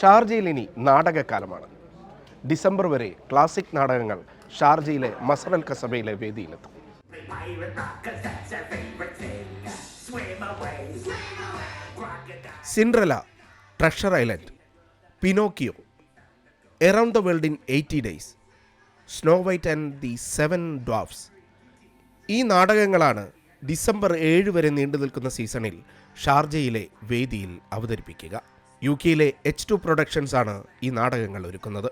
ഷാർജയിൽ ഇനി നാടകക്കാലമാണ് ഡിസംബർ വരെ ക്ലാസിക് നാടകങ്ങൾ ഷാർജയിലെ മസറൽ കസബയിലെ വേദിയിലെത്തും. Cinderella treasure island Pinocchio around the world in eighty days snow white and the seven dwarfs ഈ നാടകങ്ങളാണ് ഡിസംബർ ഏഴ് വരെ നീണ്ടു നിൽക്കുന്ന സീസണിൽ ഷാർജയിലെ വേദിയിൽ അവതരിപ്പിക്കുക. യു കെയിലെ എച്ച് ടു പ്രൊഡക്ഷൻസ് ആണ് ഈ നാടകങ്ങൾ ഒരുക്കുന്നത്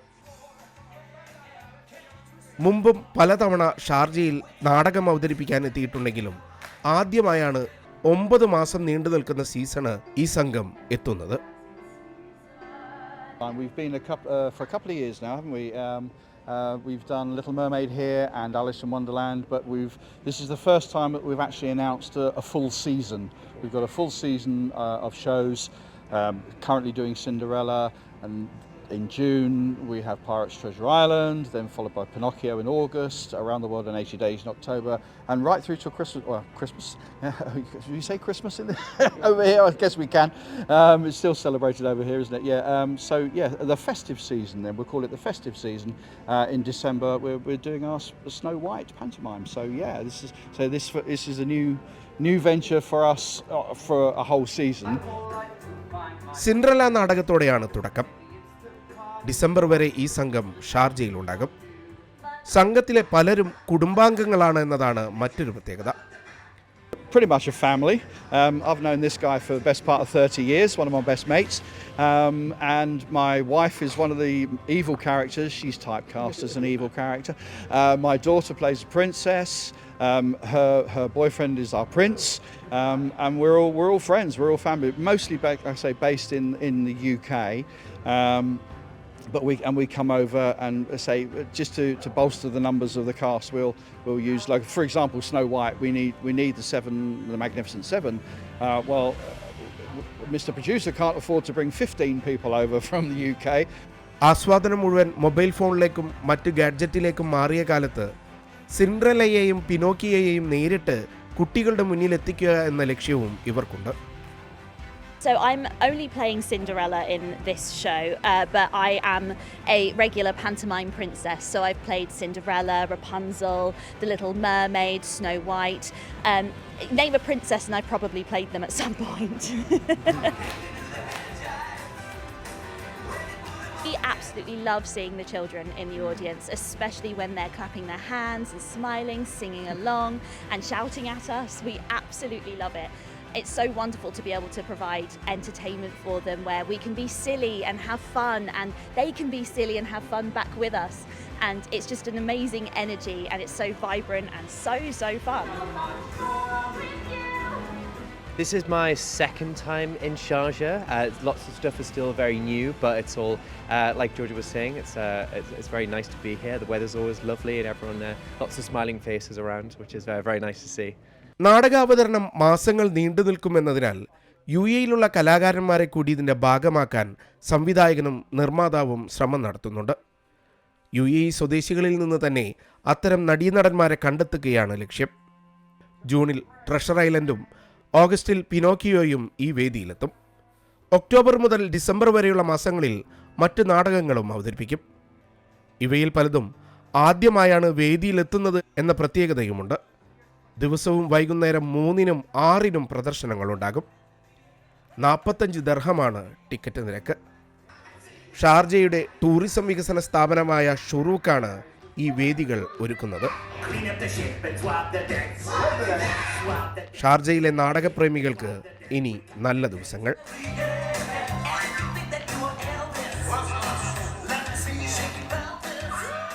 മുമ്പും പലതവണ ഷാർജയിൽ നാടകം അവതരിപ്പിക്കാൻ എത്തിയിട്ടുണ്ടെങ്കിലും ആദ്യമായാണ് ഒമ്പത് മാസം നീണ്ടു നിൽക്കുന്ന സീസണ് ഈ സംഘം എത്തുന്നത് Uh, We've been a coup uh, for a couple of years now, haven't we? Um, uh, we've done Little Mermaid here and Alice in Wonderland, but we've this is the first time that we've actually announced a, a full season. We've got a full season uh, of shows. Um, currently doing Cinderella, and in June we have Pirates Treasure Island, then followed by Pinocchio in August, Around the World in 80 Days in October, and right through till Christmas. Well, Christmas. Did you say Christmas in over here? I guess we can. Um, it's still celebrated over here, isn't it? Yeah. Um, so yeah, the festive season. Then we'll call it the festive season. Uh, in December, we're, we're doing our Snow White pantomime. So yeah, this is so this this is a new new venture for us uh, for a whole season. Cinderella നാടകത്തോടെയാണ് തുടക്കം. December വരെ ഈ സംഘം ഷാർജയിലുണ്ടാകും. സംഘത്തിലെ പലരും കുടുംബാംഗങ്ങളാണ് എന്നതാണ് മറ്റൊരു പ്രത്യേകത. Pretty much a family. Um, I've known this guy for the best part of 30 years, one of my best mates. Um, and my wife is one of the evil characters. She's typecast as an evil character. Uh, my daughter plays a princess. Um, her, her boyfriend is our prince. Um, and we're all, we're all friends, we're all family. Mostly, I say, based in, in the UK. Um, but we and we come over and say just to, to bolster the numbers of the cast we'll we'll use like for example Snow White we need we need the seven the Magnificent Seven uh, well Mr Producer can't afford to bring 15 people over from the UK ആസ്വാദനം മുഴുവൻ mobile ഫോണിലേക്കും മറ്റ് ഗാഡ്ജറ്റിലേക്കും മാറിയ കാലത്ത് സിൻഡ്രലയെയും പിനോക്കിയെയും നേരിട്ട് കുട്ടികളുടെ മുന്നിലെത്തിക്കുക എന്ന ലക്ഷ്യവും ഇവർക്കുണ്ട് So I'm only playing Cinderella in this show, uh, but I am a regular pantomime princess. So I've played Cinderella, Rapunzel, The Little Mermaid, Snow White. Um, name a princess, and I've probably played them at some point. We absolutely love seeing the children in the audience, especially when they're clapping their hands and smiling, singing along, and shouting at us. We absolutely love it. It's so wonderful to be able to provide entertainment for them where we can be silly and have fun, and they can be silly and have fun back with us. And it's just an amazing energy, and it's so vibrant and so, so fun. This is my second time in Sharjah. Uh, lots of stuff is still very new, but it's all, uh, like Georgia was saying, it's, uh, it's, it's very nice to be here. The weather's always lovely and everyone, uh, lots of smiling faces around, which is uh, very nice to see. നാടകാവതരണം മാസങ്ങൾ നീണ്ടു നിൽക്കുമെന്നതിനാൽ U എയിലുള്ള കലാകാരന്മാരെ കൂടി ഇതിന്റെ ഭാഗമാക്കാൻ സംവിധായകനും നിർമ്മാതാവും ശ്രമം നടത്തുന്നുണ്ട്. U A സ്വദേശികളിൽ നിന്ന് തന്നെ അത്തരം നടീനടന്മാരെ കണ്ടെത്തുകയാണ് ലക്ഷ്യം. ജൂണിൽ ട്രഷർ ഐലൻഡും ഓഗസ്റ്റിൽ പിനോക്കിയോയും ഈ വേദിയിലെത്തും. ഒക്ടോബർ മുതൽ ഡിസംബർ വരെയുള്ള മാസങ്ങളിൽ മറ്റ് നാടകങ്ങളും അവതരിപ്പിക്കും. ഇവയിൽ പലതും ആദ്യമായാണ് വേദിയിലെത്തുന്നത് എന്ന പ്രത്യേകതയുമുണ്ട്. ദിവസവും വൈകുന്നേരം മൂന്നിനും ആറിനും പ്രദർശനങ്ങളുണ്ടാകും. നാൽപ്പത്തഞ്ച് ദർഹമാണ് ടിക്കറ്റ് നിരക്ക്. ഷാർജയുടെ ടൂറിസം വികസന സ്ഥാപനമായ ഷുറൂക്കാണ് ഈ വേദികൾ ഒരുക്കുന്നത്. ഷാർജയിലെ നാടകപ്രേമികൾക്ക് ഇനി നല്ല ദിവസങ്ങൾ.